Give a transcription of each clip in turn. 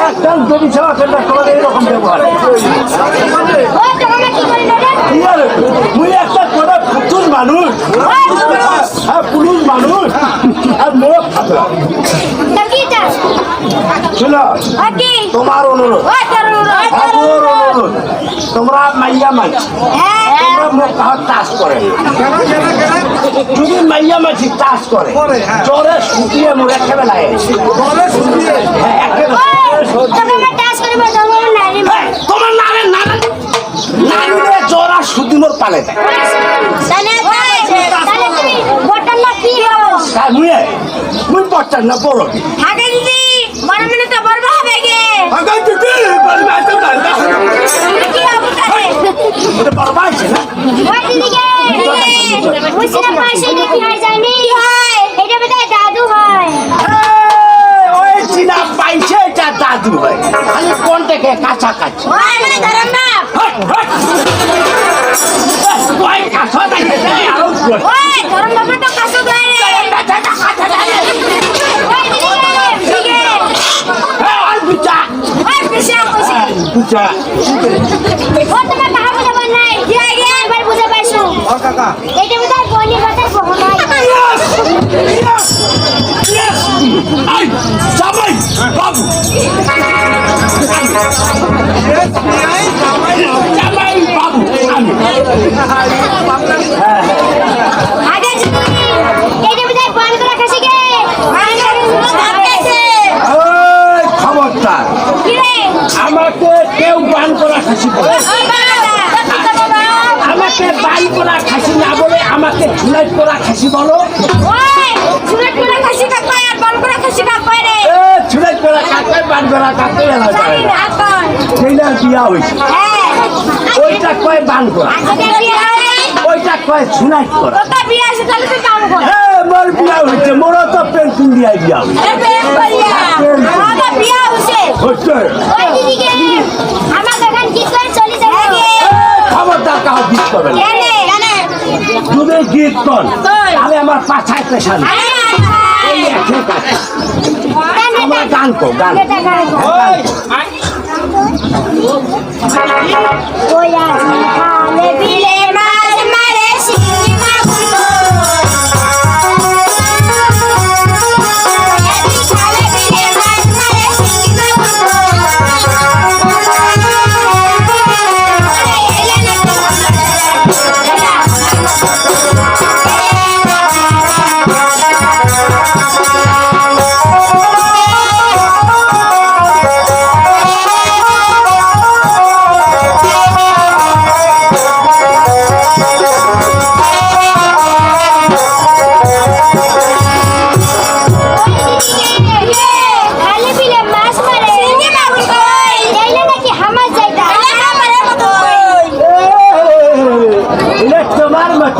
একটা যদি ছাড়া ব্যবহার। কি আর একটা কোনো পুতুল মানুষ। হ্যাঁ পুরুষ মানুষ। আর তকিটা শোনো তোমার অনুরোধ। আমার অনুরোধ তোমরা মাইয়া মাই হ্যাঁ। তোমরা মুখ চাষ করে। যদি মাইয়া মাছি চাষ করে। জ্বরে শুকিয়ে মোর একেবেলায় হ্যাঁ একেবারে। তোকে আমরা টাচ করে বলব না রে এই, তোমার নারে নারে। নারে জ্বর আর মোর পালে মুই পড়তাম না বড় কি আগে দিদি বড় মনে তো বড় হবে গে। আগাই দিদি বলবে এত না কি হবে তাহলে? এটা বরবাইছে না? ওই দিদি গে মুসিনা পাশে দেখি হয় জানি। কি হয়? এটা বেটা দাদু হয়। ওই চিনা পাইছে এটা দাদু হয়। খালি কোন থেকে? কাছাকাছি। ওই মানে ধরম না। হট, হট। এই, ওই কাছা থাকে আরও ওই ধরম বাবা তো কাছে ধরে ওই দিদি গে দিদি গে এই, ওই বিচা ওই পিছে কইছে বিচা ও তোমার কাহা বুঝা পান নাই দিয়া গিয়া এবার বুঝা পাইছো ও কাকা এইটা বোধহয় বনি বাতার বহনাই Yes! Yes! Yes! এই, জামাই, বাবু। জামাই, বাবু, আমি। আমাকে বান করা খাসি না বলে আমাকে ঝুলাই করা খাসি বলো। সুরত করে খাসি আর বন করে খাসি কাক রে। ঝুলাই করা কাকে বান করা জানি না বিয়া হয়েছে। হ্যাঁ। ওইটা কয় বান করা ওইটা কয় ঝুলাই করা তোর বিয়া আছে তাহলে তুই কাম কর। মোর বিয়া হয়েছে মোরও তো পেন্সিল দিয়া বিয়া হইছে কি এ, খবরদার কাউ গীত করবে না। জানে জানে যদি গীত কর তাহলে আমার পাছায় পেশান আমার গান কো গান। ওই আজি খালে বিলে মাছ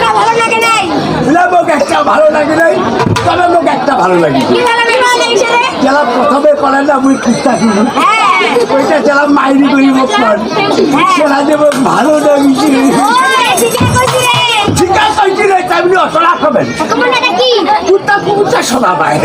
না ভালো লাগে নাই মোক একটা ভালো লাগে নাই তবে মোক একটা ভালো লাগে কি ভালো বিবাহ লাগছে রে। যারা প্রথমে করে না মুই কুত্তা কিনি হ্যাঁ। ওইটা যারা মাইরি করি মোক কর সেটা যে ভালো লাগিছে কইছি রে। ঠিক অচলা খাবেন। কুত্তা শোনা পায়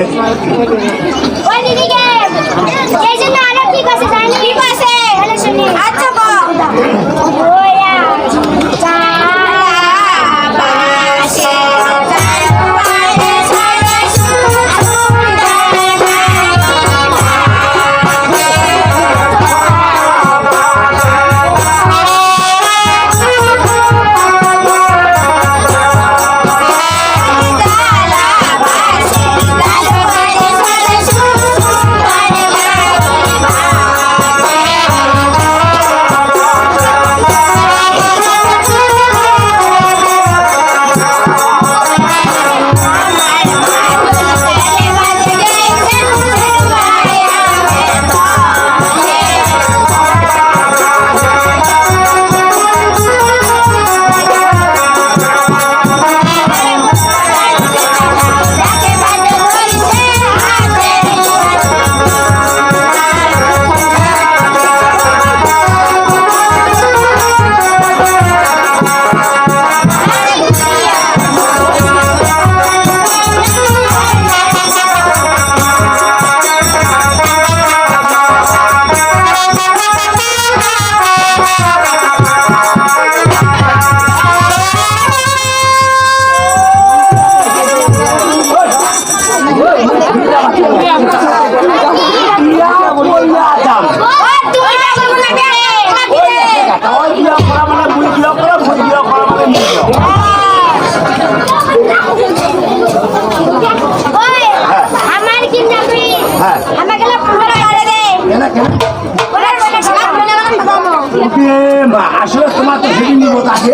আসলে তোমার তো সেদিন নিব তাকে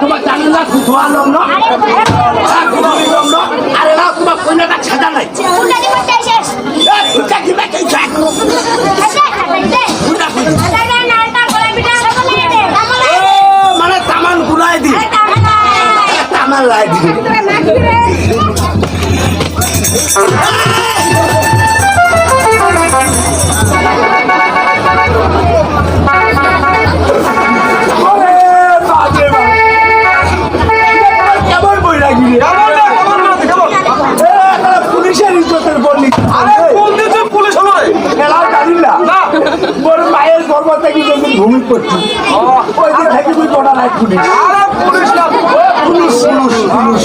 তোমার জানি না কুথোয়া লম না হ্যাঁ, আরে না তোমার কইনাটা ছাদা নাই কোনটা দিব চাইছিস এ কুটা কি বাকি করছি ওই দিন থেকে তুই কোটা নাই police police police police police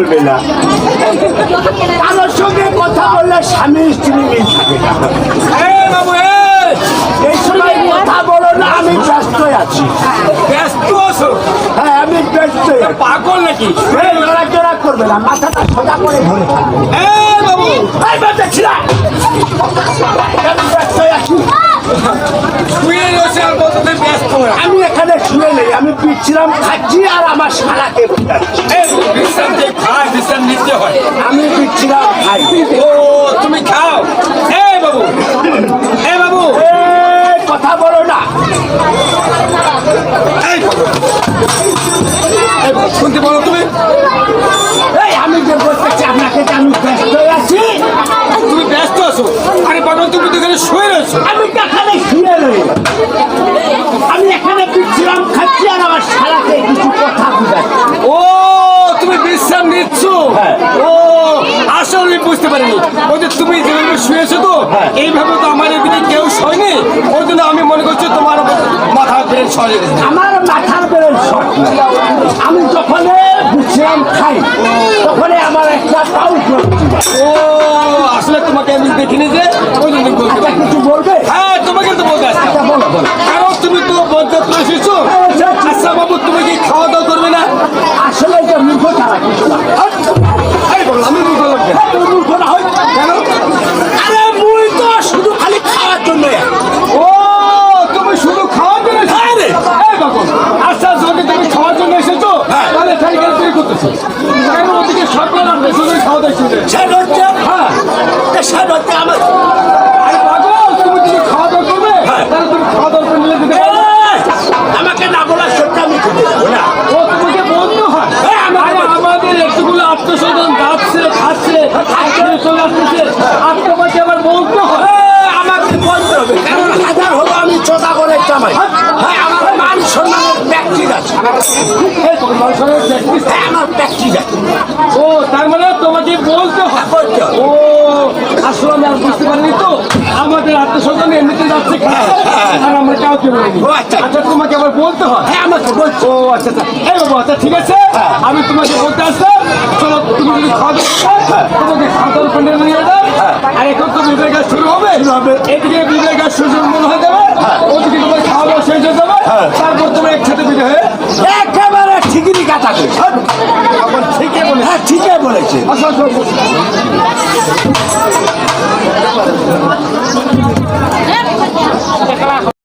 বলবে না। কারোর সঙ্গে কথা বললে স্বামী স্ত্রী মিল থাকে। এই সময় কথা বলো না আমি ব্যস্ত আছি। ব্যস্ত আছো? হ্যাঁ আমি ব্যস্ত পাগল নাকি? লড়াচড়া করবে না মাথাটা সোজা করে ধরে থাকবে। বাবু! ব্যস্ত আছি। শুয়ে রয়েছে আর বলতে ব্যস্ত আমি এখানে শুয়ে নেই আমি পিচ্ছিলাম খাচ্ছি আর আমার সারাকে বিশ্রাম যে খায় বিশ্রাম নিতে হয়। আমি পিচ্ছিলাম খাই। ও তুমি খাও। এই বাবু এই বাবু। কথা বলো না। শুনতে বলো তুমি এই আমি যে বলতেছি আপনাকে যে আমি ব্যস্ত আছি তুমি ব্যস্ত আছো আরে বাবা তুমি তো এখানে শুয়ে রয়েছো আমি তো এখানে শুয়ে রই আমি এখানে পিচ্ছিলাম খাচ্ছি আর আমার সারাকে কিছু কথা বুঝাচ্ছি ও তুমি বিশ্রাম নিচ্ছ হ্যাঁ। ও আসলে আমি বুঝতে পারিনি ওই যে তুমি যেভাবে শুয়েছো তো হ্যাঁ। এইভাবে তো আমার এদিকে কেউ শোয়নি ওই জন্য আমি মনে করছি তোমার মাথা ব্রেন সরে গেছে আমার মাথার বেড়ে আমি যখন বুঝছিলাম খাই তখন আমার একটা পাউ ও আসলে তোমাকে আমি দেখিনি যে আচ্ছা কিছু বলবে? হ্যাঁ তোমাকে তো বলতে আচ্ছা বলো বলো কারণ তুমি তো বরযাত্রা এসেছ আচ্ছা বাবু তুমি কি খাওয়া দাওয়া করবে না আসলে এটা মূর্খ ছাড়া কিছু না এই বলো, আমি বুঝতে পারলাম কেন? তুমি মূর্খ না হয় কেন আরে মুই তো শুধু খালি খাওয়ার জন্য ও তুমি শুধু খাওয়ার জন্য এসেছ? হ্যাঁ রে। এই বাবু, আচ্ছা যদি তুমি খাওয়ার জন্য এসেছ তাহলে এখানে কেন তুমি করতেছো কেন ওদিকে সরকার আর দেশে করে খাওয়া দাওয়া শুনে সেটা হচ্ছে হ্যাঁ সেটা হচ্ছে আমার আরে পাগল তুমি যদি খাওয়া দাওয়া করবে তাহলে তুমি খাওয়া দাওয়া করে নিলে দিতে পারবে এই, আমাকে না বলার সত্য আমি খেতে যাব না ও তোমাকে বলতে হয় এই, আমার- আরে আমাদের একটুগুলো আত্মস্বজন যাচ্ছে খাচ্ছে খাচ্ছে চলে আসতেছে আর তোমাকে আবার বলতে হয় এই, আমাকে বলতে হবে কারণ হাজার হলো আমি চোদা করে চামাই হ্যাঁ আমার মান সম্মানের প্র্যাকটিস আছে এই তোমার মানুষের practice। হ্যাঁ আমার প্র্যাকটিস আছে ও তার মানে তোমাকে বলতে হয় বলতে হবে। ও আসলে আমি আর বুঝতে পারিনি তো আমাদের আত্মস্বজন এমনিতে যাচ্ছে। আর আমরা কাউকে বলিনি। আচ্ছা। আচ্ছা তোমাকে আবার বলতে হয়? হ্যাঁ আমাকে বলছে। ও আচ্ছা আচ্ছা। এই বাবু আচ্ছা ঠিক আছে। আমি তোমাকে বলতে আসলাম চলো তুমি যদি খাওয়া তোমাকে খাওয়া দাওয়ার প্যান্ডেল নিয়ে যাও আর এখন তো বিবেক গাছ শুরু হবে। এদিকে বিবেক গাছ শুরু মনে হয়ে যাবে। ওদিকে তোমার খাওয়া দাওয়া শেষ হয়ে যাবে। তারপর তুমি একসাথে বিদে হয়ে একেবারে ঠিকই কাটা করি আবার ঠিকই বলে হ্যাঁ ঠিকই বলেছে। আসো আসো আসো।